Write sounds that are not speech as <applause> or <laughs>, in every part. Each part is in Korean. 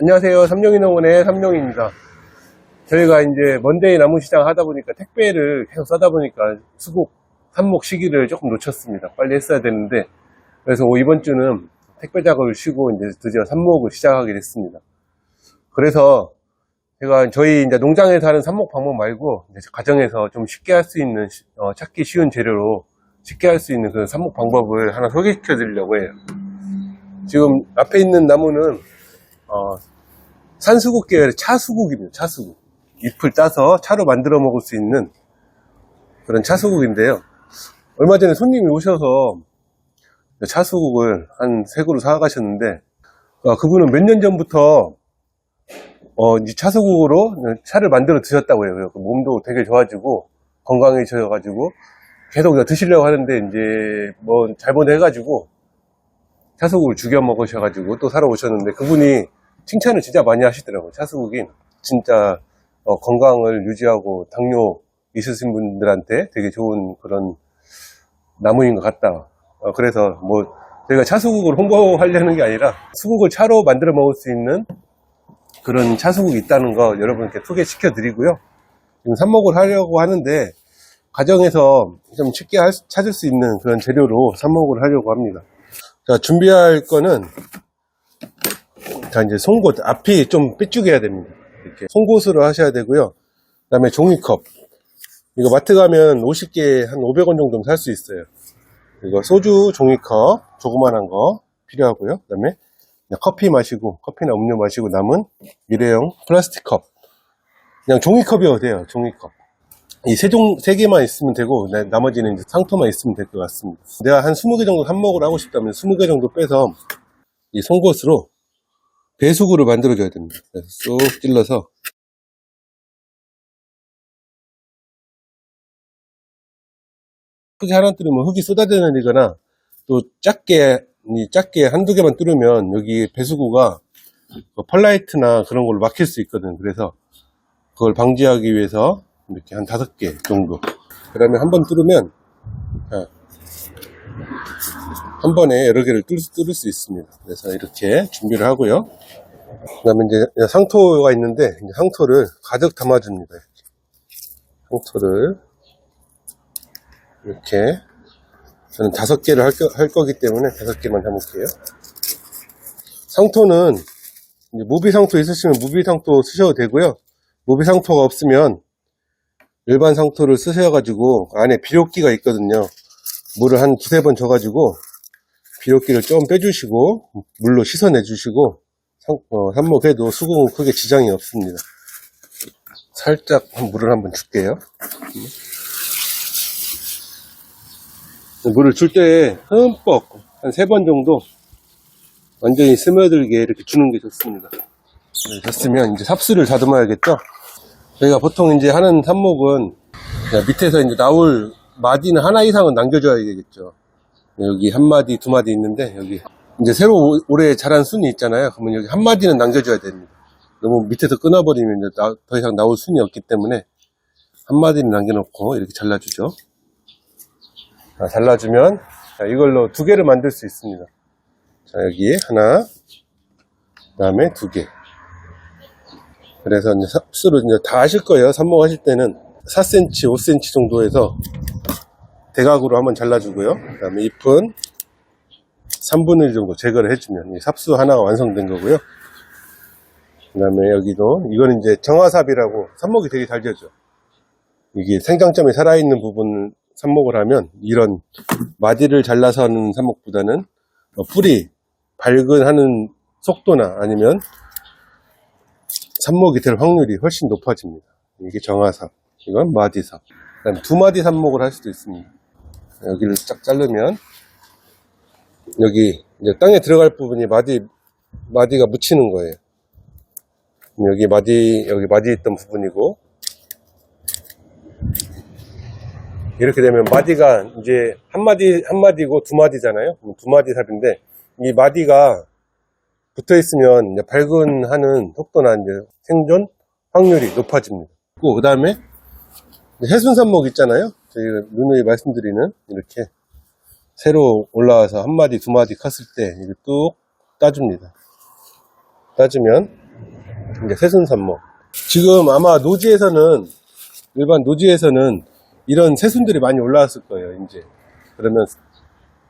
안녕하세요. 삼룡이농원의 삼룡입니다. 저희가 이제 먼데이 나무시장 하다 보니까 택배를 계속 싸다 보니까 수국 삽목 시기를 조금 놓쳤습니다. 빨리 했어야 되는데 그래서 이번 주는 택배 작업을 쉬고 이제 드디어 삽목을 시작하게 됐습니다. 그래서 제가 저희 이제 농장에서 하는 삽목 방법 말고 가정에서 좀 쉽게 할 수 있는 시- 어, 찾기 쉬운 재료로 쉽게 할 수 있는 그런 삽목 방법을 하나 소개시켜 드리려고 해요. 지금 앞에 있는 나무는 어, 산수국 계열의 차수국입니다. 차수국. 잎을 따서 차로 만들어 먹을 수 있는 그런 차수국인데요. 얼마 전에 손님이 오셔서 차수국을 한 세 그루 사가셨는데 어, 그분은 몇 년 전부터 어, 이 차수국으로 차를 만들어 드셨다고 해요. 그 몸도 되게 좋아지고 건강해져가지고 계속 드시려고 하는데 이제 뭐 잘못해가지고 차수국을 죽여 먹으셔가지고 또 사러 오셨는데 그분이 칭찬을 진짜 많이 하시더라고요. 차수국이 진짜 어, 건강을 유지하고 당뇨 있으신 분들한테 되게 좋은 그런 나무인 것 같다. 어, 그래서 뭐 저희가 차수국을 홍보하려는 게 아니라 수국을 차로 만들어 먹을 수 있는 그런 차수국이 있다는 거 여러분께 소개시켜 드리고요. 지금 삽목을 하려고 하는데 가정에서 좀 쉽게 할 수- 찾을 수 있는 그런 재료로 삽목을 하려고 합니다. 자, 준비할 거는 자, 이제 송곳 앞이 좀 삐죽여야 됩니다. 이렇게 송곳으로 하셔야 되고요. 그 다음에 종이컵. 이거 마트 가면 50개 한 500원 정도면 살수 있어요. 이거 소주 종이컵 조그만한 거 필요하고요. 그 다음에 그냥 커피 마시고 커피나 음료 마시고 남은 일회용 플라스틱 컵. 그냥 종이컵이어도 돼요. 종이컵. 이 세 종, 세 개만 있으면 되고, 나- 나머지는 이제 상토만 있으면 될 것 같습니다. 내가 한 20개 정도 삽목을 하고 싶다면 20개 정도 빼서 이 송곳으로 배수구를 만들어줘야 됩니다. 그래서 쏙 찔러서 크게 하나 뚫으면 흙이 쏟아내리거나 또 작게 이 작게 한두 개만 뚫으면 여기 배수구가 그 펄라이트나 그런 걸로 막힐 수 있거든. 그래서 그걸 방지하기 위해서 이렇게 한 다섯 개 정도. 그 다음에 한 번 뚫으면 자, 한 번에 여러 개를 뚫을, 수- 있습니다. 그래서 이렇게 준비를 하고요. 그 다음에 이제 상토가 있는데 상토를 가득 담아줍니다. 상토를 이렇게 저는 다섯 개를 할, 거, 할 거기 때문에 다섯 개만 담을게요. 상토는 이제 무비 상토 있으시면 무비 상토 쓰셔도 되고요. 무비 상토가 없으면 일반 상토를 쓰셔가지고 안에 비료기가 있거든요. 물을 한 두세 번 줘가지고 비료기를 좀 빼주시고 물로 씻어내 주시고 산- 어, 삽목해도 수국은 크게 지장이 없습니다. 살짝 한 물을 한번 줄게요. 물을 줄 때 흠뻑 한 세 번 정도 완전히 스며들게 이렇게 주는 게 좋습니다. 네, 됐으면 이제 삽수를 다듬어야겠죠? 저희가 보통 이제 하는 삽목은 밑에서 이제 나올 마디는 하나 이상은 남겨줘야 되겠죠. 여기 한 마디, 두 마디 있는데 여기 이제 새로 오- 올해 자란 순이 있잖아요. 그러면 여기 한 마디는 남겨줘야 됩니다. 너무 밑에서 끊어버리면 나- 더 이상 나올 순이 없기 때문에 한 마디는 남겨놓고 이렇게 잘라주죠. 자, 잘라주면 자, 이걸로 두 개를 만들 수 있습니다. 자, 여기 하나, 그 다음에 두 개. 그래서 이제 삽수를 이제 다 하실 거예요. 삽목하실 때는 4cm, 5cm 정도에서 대각으로 한번 잘라주고요. 그 다음에 잎은 3분의 1 정도 제거를 해주면 이 삽수 하나가 완성된 거고요. 그 다음에 여기도 이거는 이제 정화삽이라고 삽목이 되게 잘 되죠. 이게 생장점이 살아있는 부분을 삽목을 하면 이런 마디를 잘라서 하는 삽목보다는 어, 뿌리 발근하는 속도나 아니면 삽목이 될 확률이 훨씬 높아집니다. 이게 정화삽, 이건 마디삽. 그다음 두 마디 삽목을 할 수도 있습니다. 여기를 쫙 자르면 여기 이제 땅에 들어갈 부분이 마디 마디가 묻히는 거예요. 여기 마디 여기 마디 있던 부분이고 이렇게 되면 마디가 이제 한 마디 한 마디고 두 마디잖아요. 두 마디 삽인데 이 마디가 붙어 있으면 발근하는 속도나 이제 생존 확률이 높아집니다. 그 다음에 해순산목 있잖아요. 저희가 누누이 말씀드리는 이렇게 새로 올라와서 한 마디 두 마디 컸을 때 이거 뚝 따줍니다. 따주면 이제 새순산목. 지금 아마 노지에서는, 일반 노지에서는 이런 새순들이 많이 올라왔을 거예요, 이제. 그러면,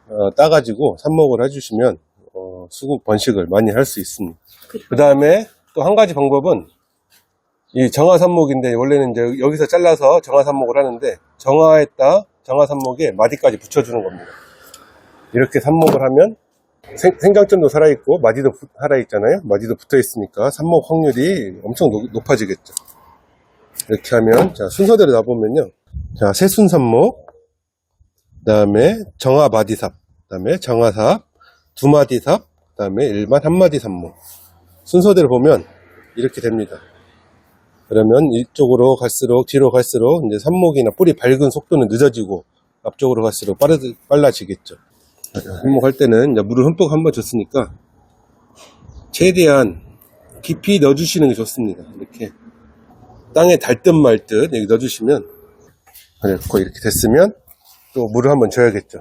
어, 따가지고 삽목을 해주시면, 어, 수국 번식을 많이 할 수 있습니다. 그 다음에 또 한 가지 방법은 이 정화삽목인데 원래는 이제 여기서 잘라서 정화삽목을 하는데 정화했다 정화삽목에 마디까지 붙여주는 겁니다. 이렇게 삽목을 하면 생, 생장점도 살아있고 마디도 부- 살아있잖아요. 마디도 붙어있으니까 삽목 확률이 엄청 높- 높아지겠죠. 이렇게 하면 자 순서대로 놔보면요. 자 새순삽목 그 다음에 정화 마디삽 그 다음에 정화삽 두 마디삽 그 다음에 일반 한 마디 삽목 순서대로 보면 이렇게 됩니다. 그러면 이쪽으로 갈수록 뒤로 갈수록 이제 삽목이나 뿌리 밝은 속도는 늦어지고 앞쪽으로 갈수록 빠르, 빨라지겠죠. 삽목할 때는 물을 흠뻑 한번 줬으니까 최대한 깊이 넣어주시는 게 좋습니다. 이렇게 땅에 닿듯 말듯 여기 넣어주시면 그렇고 이렇게 됐으면 또 물을 한번 줘야겠죠.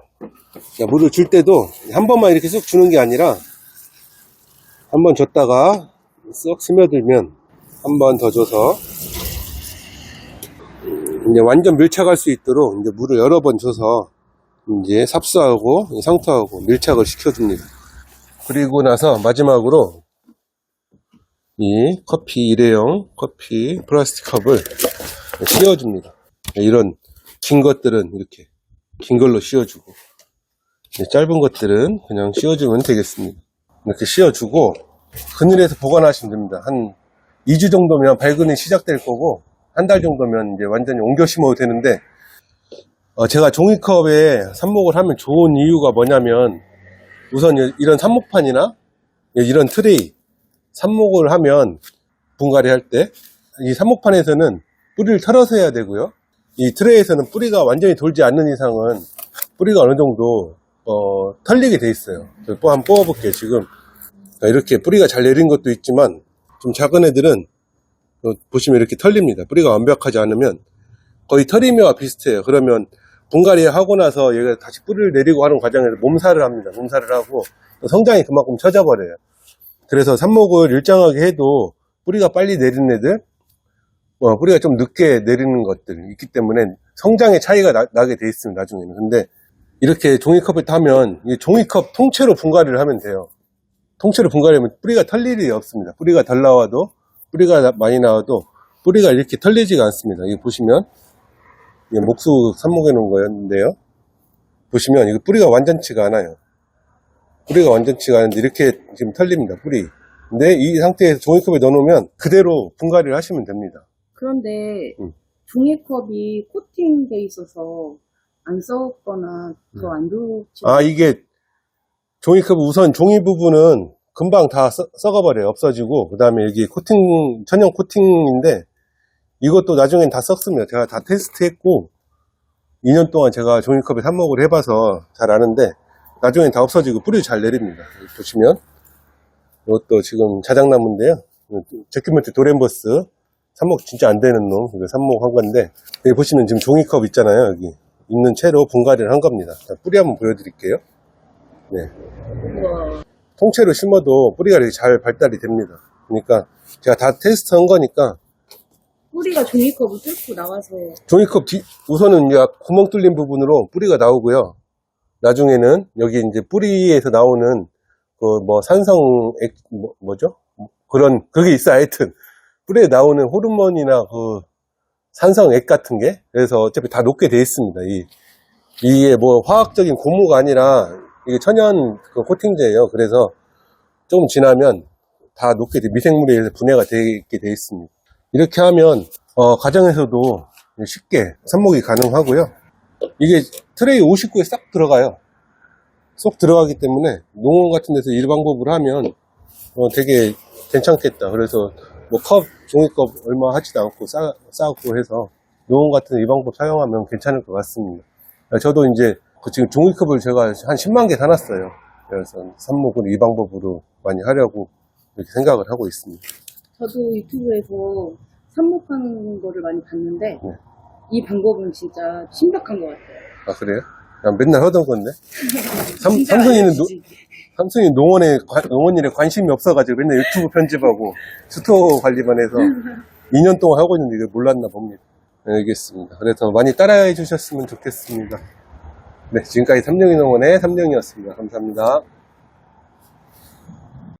자, 물을 줄 때도 한 번만 이렇게 쑥 주는 게 아니라 한 번 줬다가 쏙 스며들면 한 번 더 줘서 이제 완전 밀착할 수 있도록 이제 물을 여러 번 줘서 이제 삽수하고 상투하고 밀착을 시켜줍니다. 그리고 나서 마지막으로 이 커피 일회용 커피 플라스틱 컵을 씌워줍니다. 이런 긴 것들은 이렇게 긴 걸로 씌워주고 짧은 것들은 그냥 씌워주면 되겠습니다. 이렇게 씌워주고 그늘에서 보관하시면 됩니다. 한 2주 정도면 발근이 시작될 거고 한 달 정도면 이제 완전히 옮겨 심어도 되는데 어, 제가 종이컵에 삽목을 하면 좋은 이유가 뭐냐면 우선 이- 이런 삽목판이나 이런 트레이 삽목을 하면 분갈이 할 때 이 삽목판에서는 뿌리를 털어서 해야 되고요. 이 트레이에서는 뿌리가 완전히 돌지 않는 이상은 뿌리가 어느 정도 어, 털리게 돼 있어요. 한번 뽑아볼게요. 지금 자, 이렇게 뿌리가 잘 내린 것도 있지만 좀 작은 애들은 어, 보시면 이렇게 털립니다. 뿌리가 완벽하지 않으면 거의 털이며와 비슷해요. 그러면 분갈이 하고 나서 얘가 다시 뿌리를 내리고 하는 과정에서 몸살을 합니다. 몸살을 하고 또 성장이 그만큼 처져버려요. 그래서 삽목을 일정하게 해도 뿌리가 빨리 내리는 애들, 어, 뿌리가 좀 늦게 내리는 것들 있기 때문에 성장의 차이가 나, 나게 돼 있습니다. 나중에는. 근데 이렇게 종이컵을 타면 이 종이컵 통째로 분갈이를 하면 돼요. 통째로 분갈이하면 뿌리가 털 일이 없습니다. 뿌리가 덜 나와도 뿌리가 나- 많이 나와도 뿌리가 이렇게 털리지가 않습니다. 여기 보시면 이게 목수 삽목해 놓은 거였는데요. 보시면 이거 뿌리가 완전치가 않아요. 뿌리가 완전치가 않은데 이렇게 지금 털립니다. 뿌리. 근데 이 상태에서 종이컵에 넣어놓으면 그대로 분갈이를 하시면 됩니다. 그런데 음. 종이컵이 코팅돼 있어서 안 썩거나 더 안 좋지. 아 이게 종이컵 우선 종이 부분은 금방 다 썩- 썩어버려요. 없어지고 그 다음에 여기 코팅 천연 코팅인데 이것도 나중엔 다 썩습니다. 제가 다 테스트했고 2년 동안 제가 종이컵에 삽목을 해봐서 잘 아는데 나중엔 다 없어지고 뿌리 잘 내립니다. 보시면 이것도 지금 자작나무인데요. 제큐멘트 도렌버스 삽목 진짜 안 되는 놈 이거 삽목 한 건데 여기 보시면 지금 종이컵 있잖아요. 여기 있는 채로 분갈이를 한 겁니다. 자, 뿌리 한번 보여드릴게요. 우와. 통째로 심어도 뿌리가 이렇게 잘 발달이 됩니다. 그러니까 제가 다 테스트 한 거니까 뿌리가 종이컵을 뚫고 나와서 종이컵 뒤, 우선은 이제 구멍 뚫린 부분으로 뿌리가 나오고요. 나중에는 여기 이제 뿌리에서 나오는 그 뭐 산성 액, 뭐, 뭐죠? 그런, 그게 있어 하여튼. 뿌리에 나오는 호르몬이나 그 산성 액 같은 게 그래서 어차피 다 녹게 돼 있습니다. 이, 이게 뭐 화학적인 고무가 아니라 이게 천연 그 코팅제예요. 그래서 조금 지나면 다 녹게 돼, 미생물에 의해서 분해가 되게 돼 있습니다. 이렇게 하면 어, 가정에서도 쉽게 삽목이 가능하고요. 이게 트레이 59에 싹 들어가요. 쏙 들어가기 때문에 농원 같은 데서 이 방법으로 하면 어, 되게 괜찮겠다. 그래서 뭐 컵, 종이컵 얼마 하지도 않고 싸, 싸고 해서 농원 같은 데이 방법 사용하면 괜찮을 것 같습니다. 저도 이제 그 지금 종이컵을 제가 한 10만 개 사놨어요. 그래서 삽목은 이 방법으로 많이 하려고 이렇게 생각을 하고 있습니다. 저도 유튜브에서 삽목하는 거를 많이 봤는데 네. 이 방법은 진짜 신박한 것 같아요. 아 그래요? 난 맨날 하던 건데. <laughs> 삼, 삼순이는 노, 삼순이 농원에 관- 농원 일에 관심이 없어가지고 맨날 유튜브 편집하고 스토어 관리만 해서 2년 동안 하고 있는데 이걸 몰랐나 봅니다. 알겠습니다. 그래서 많이 따라해 주셨으면 좋겠습니다. 네, 지금까지 삼룡이농원의 삼룡이었습니다. 감사합니다.